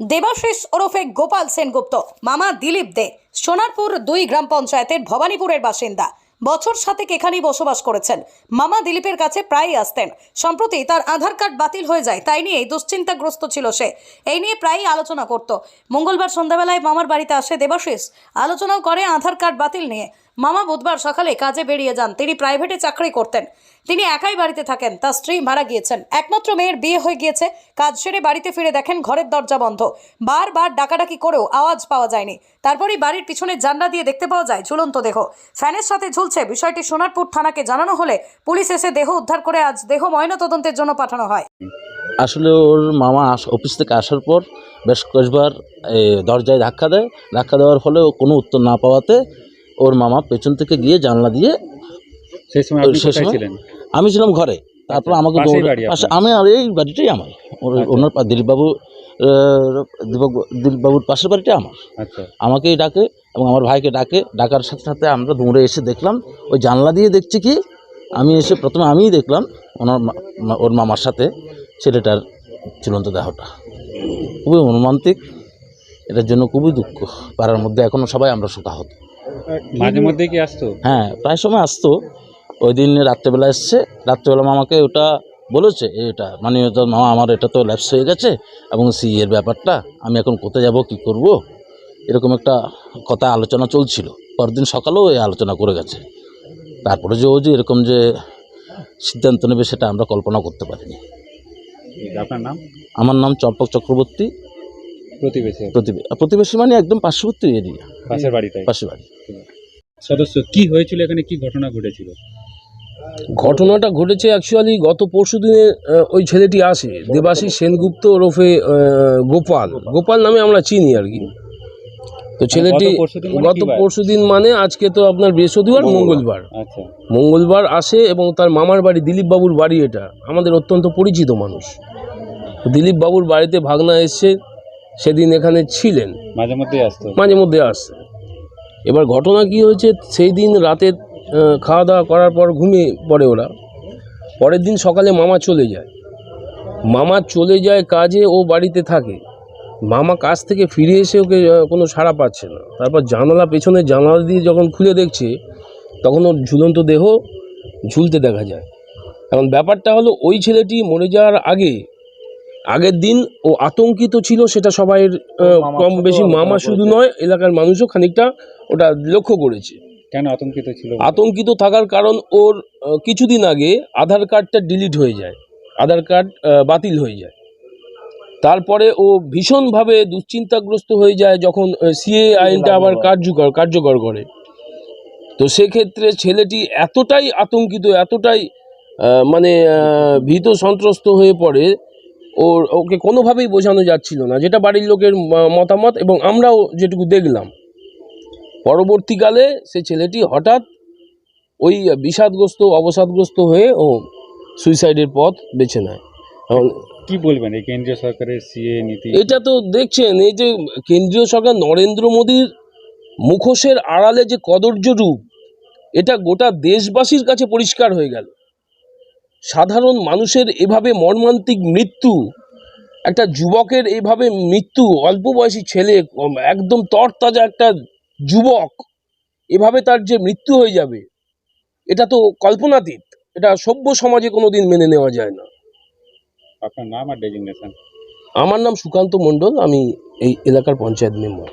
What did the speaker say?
দেবাশিস ওরফে গোপাল সেনগুপ্ত, মামা দিলীপ দে, সোনারপুর দুই গ্রাম পঞ্চায়েতের ভবানীপুরের বাসিন্দা। বছর সাতেক এখানেই বসবাস করেছেন। মামা দিলীপের কাছে প্রায়ই আসতেন। সম্প্রতি তার আধার কার্ড বাতিল হয়ে যায়, তাই নিয়ে দুশ্চিন্তাগ্রস্ত ছিল সে। এই নিয়ে প্রায়ই আলোচনা করত। মঙ্গলবার সন্ধ্যাবেলায় মামার বাড়িতে আসে দেবাশিস। আলোচনাও করে আধার কার্ড বাতিল নিয়ে। মামা বুধবার সকালে কাজে বেরিয়ে যান। তিনি প্রাইভেটে চাকরি করতেন। তিনি একাই বাড়িতে থাকেন। তার স্ত্রী মারা গিয়েছেন। একমাত্র মেয়ের বিয়ে হয়ে গিয়েছে। কাজ সেরে বাড়িতে ফিরে দেখেন ঘরের দরজা বন্ধ। বারবার ডাকাডাকি করেও আওয়াজ পাওয়া যায়নি। তারপরেই বাড়ির পিছনে জানলা দিয়ে দেখতে পাওয়া যায় ঝুলন্ত দেহ। ফ্যানের সাথে ঝুলছে বিষয়টি সোনারপুর থানাকে জানানো হলে পুলিশ এসে দেহ উদ্ধার করে আজ দেহ ময়নাতদন্তের জন্য পাঠানো হয়। আসলে ওর মামা অফিস থেকে আসার পর বেশ কয়েকবার দরজায় ধাক্কা দেয়। ধাক্কা দেওয়ার ফলে কোনো উত্তর না পাওয়াতে ওর মামা পেছন থেকে গিয়ে জানলা দিয়ে সেই সময় সেই সময়- আমি ছিলাম ঘরে। তারপর আচ্ছা, আমাকে আমি আর এই বাড়িটাই আমার। ওর- আচ্ছা। ওনার দিলীপবাবু দিলীপবাবুর পাশের বাড়িটা আমার। আচ্ছা। আমাকেই ডাকে এবং আমার ভাইকে ডাকে। ডাকার সাথে সাথে আমরা দৌড়ে এসে দেখলাম। ওই জানলা দিয়ে দেখছি কি? আমি এসে প্রথমে আমিই দেখলাম ওনার ওর মামার সাথে ছেলেটার ঝুলন্ত দেহটা। খুবই মর্মান্তিক। এটার জন্য খুবই দুঃখ। পাড়ার মধ্যে এখনও সবাই আমরা শোকাহত। মাঝে মধ্যে কি আসতো? হ্যাঁ প্রায় সময় আসতো। ওই দিন রাত্রেবেলা এসছে রাত্রেবেলা মামাকে ওটা বলেছে এটা মানে তো মামা আমার এটা তো ল্যাপস হয়ে গেছে এবং সি এর ব্যাপারটা আমি এখন কোথায় যাব কি করব? এরকম একটা কথা আলোচনা চলছিল। পরদিন সকালেও এই আলোচনা করে গেছে। তারপরে যে ও যে এরকম যে সিদ্ধান্ত নেবে সেটা আমরা কল্পনা করতে পারিনি। আপনার নাম? আমার নাম চম্পক চক্রবর্তী। প্রতিবেশী? প্রতিবেশী মানে একদম পার্শ্ববর্তী এরিয়া পাশের বাড়িটাই পাশে বাড়ি। সদস্য কি হয়েছিল এখানে? কি ঘটনা ঘটেছিল? ঘটনাটা ঘটেছে অ্যাকচুয়ালি গত পরশু দিনে ওই ছেলেটি আসে দেবাশিস সেনগুপ্ত ওরফে গোপাল। গোপাল নামে আমরা চিনি আর কি। তো ছেলেটি গত পরশুদিন মানে গত? পরশু দিন মানে আজকে তো আপনার বৃহস্পতিবার মঙ্গলবার। আচ্ছা। মঙ্গলবার আসে এবং তার মামার বাড়ি দিলীপ বাবুর বাড়ি এটা। আমাদের অত্যন্ত পরিচিত মানুষ। তো দিলীপ বাবুর বাড়িতে ভাগনা এসছে। সেদিন এখানে ছিলেন। মাঝে মধ্যে আসতো। মাঝে মধ্যে আসছে। এবার ঘটনা কি হয়েছে সেই দিন রাতে খাওয়া দাওয়া করার পর ঘুমিয়ে পড়ে ওরা। পরের দিন সকালে মামা চলে যায়। মামা চলে যায় কাজে ও বাড়িতে থাকে। মামা কাজ থেকে ফিরে এসে ওকে কোনো সাড়া পাচ্ছে না। তারপর জানালা পেছনে জানালা দিয়ে যখন খুলে দেখছে তখন ওর ঝুলন্ত দেহ ঝুলতে দেখা যায়। এখন ব্যাপারটা হলো ওই ছেলেটি মরে যাওয়ার আগে আগের দিন ও আতঙ্কিত ছিল সেটা সবাই কম বেশি মামা শুধু নয় এলাকার মানুষও খানিকটা ওটা লক্ষ্য করেছে। কেন আতঙ্কিত ছিল? আতঙ্কিত থাকার কারণ ওর কিছুদিন আগে আধার কার্ডটা ডিলিট হয়ে যায় আধার কার্ড বাতিল হয়ে যায়। তারপরে ও ভীষণভাবে দুশ্চিন্তাগ্রস্ত হয়ে যায় যখন সিএ আইনটা আবার কার্যকর কার্যকর করে। তো সেক্ষেত্রে ছেলেটি এতটাই আতঙ্কিত এতটাই মানে ভীত সন্ত্রস্ত হয়ে পড়ে ওর ওকে কোনোভাবেই বোঝানো যাচ্ছিল না যেটা বাড়ির লোকের মতামত এবং আমরাও যেটুকু দেখলাম। পরবর্তীকালে সে ছেলেটি হঠাৎ ওই বিষাদগ্রস্ত অবসাদগ্রস্ত হয়ে ও সুইসাইডের পথ বেছে নেয়। এখন কি বলবেন এই কেন্দ্রীয় সরকারের সিএ নীতি? এটা তো দেখছেন এই যে কেন্দ্রীয় সরকার নরেন্দ্র মোদীর মুখোশের আড়ালে যে কদর্য রূপ এটা গোটা দেশবাসীর কাছে পরিষ্কার হয়ে গেল। সাধারণ মানুষের এভাবে মর্মান্তিক মৃত্যু একটা যুবকের এইভাবে মৃত্যু অল্প বয়সী ছেলে একদম তরতাজা একটা যুবক এভাবে তার যে মৃত্যু হয়ে যাবে এটা তো কল্পনাতীত এটা সভ্য সমাজে কোনো দিন মেনে নেওয়া যায় না। আপনার নাম আর ডেজিগনেশন? আমার নাম সুকান্ত মণ্ডল আমি এই এলাকার পঞ্চায়েত মেম্বার।